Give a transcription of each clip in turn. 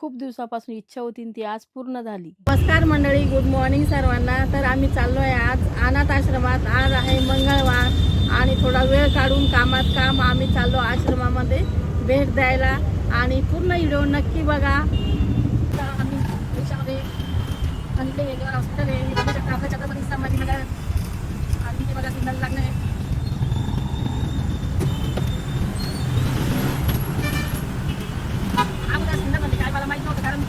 खूप दिवसापासून इच्छा होती ती आज पूर्ण झाली. नमस्कार मंडळी गुड मॉर्निंग सर्वांना. तर आम्ही चाललो आहे आज अनाथ आश्रमात. आज आहे मंगळवार आणि थोडा वेळ काढून कामात काम आम्ही चाललो आश्रमामध्ये भेट द्यायला. आणि पूर्ण व्हिडिओ नक्की बघा. आम्ही त्याच्यामध्ये आणले हॉस्पिटल आहे. आणि बघा सिग्नल लागलं आहे.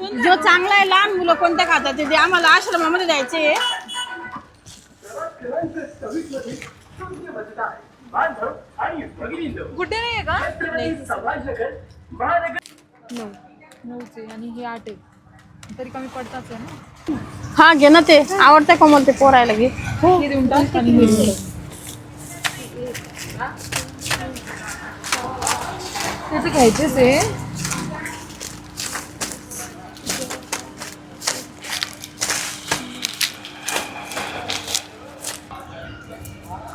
जो चांगला आहे लहान मुलं कोणत्या खातात? ते- आम्हाला आश्रमामध्ये द्यायचे आहे. कुठे नाही का? नऊ. नऊचे आणि हे आठ. आहे तरी कमी पडताच आहे ना? हा घे ना ते. आवडतं का मला ते पोरायला घे? हे. हे देऊन टाक. त्याचे घ्यायचेच आहे.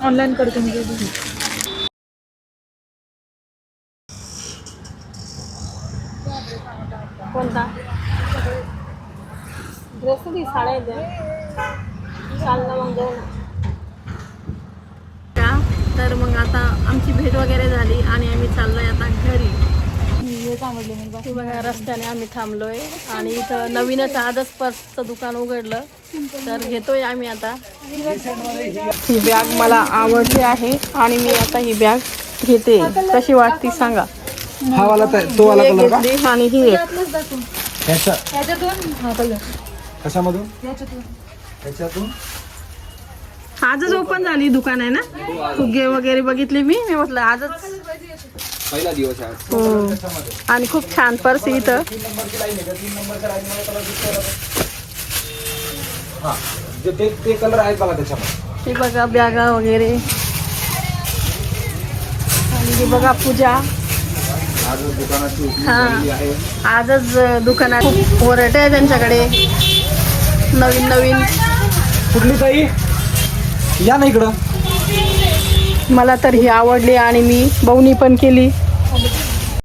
ऑनलाईन करतो मी ते. कोणता? ड्रेस कधी साड्या चाललं मग तर मग आता आमची भेट वगैरे झाली आणि आम्ही चाललोय आता घरी. हेच आवडले मला हे बघा रस्त्याने आम्ही थांबलोय आणि इथं नवीनच आजच पर्सचं दुकान उघडलं. तर घेतोय आम्ही आता. ही बॅग मला आवडली आहे आणि मी आता ही बॅग घेते. कशी वाटते सांगा. हा वाला तर तो वाला कलर का? घेतली आणि ही एक. ह्याच्या याच्यातून? हा कलर कशामधून? याच्यातून. ह्याच्यातून आजच ओपन झाली दुकान आहे ना? फुगे वगैरे बघितले मी. मी म्हटलं आजच पहिला दिवस आहे हो. आणि खूप छान पर्स आहे इथं. तीन नंबरची लाईन आहे का तीन नंबरच्या लाईन मध्ये कलर दिसतोय हा जे ते ते कलर आहेत बघा त्याच्यामध्ये. हे बघा बॅगा वगैरे. आणि हे बघा पूजा. आज दुकानाची opening हा. झालेली आहे आजच दुकानात खूप आहे त्यांच्याकडे. नवीन नवीन. कुठली ताई? या ना इकडं. मला तर ही आवडली आणि मी बवणी पण केली.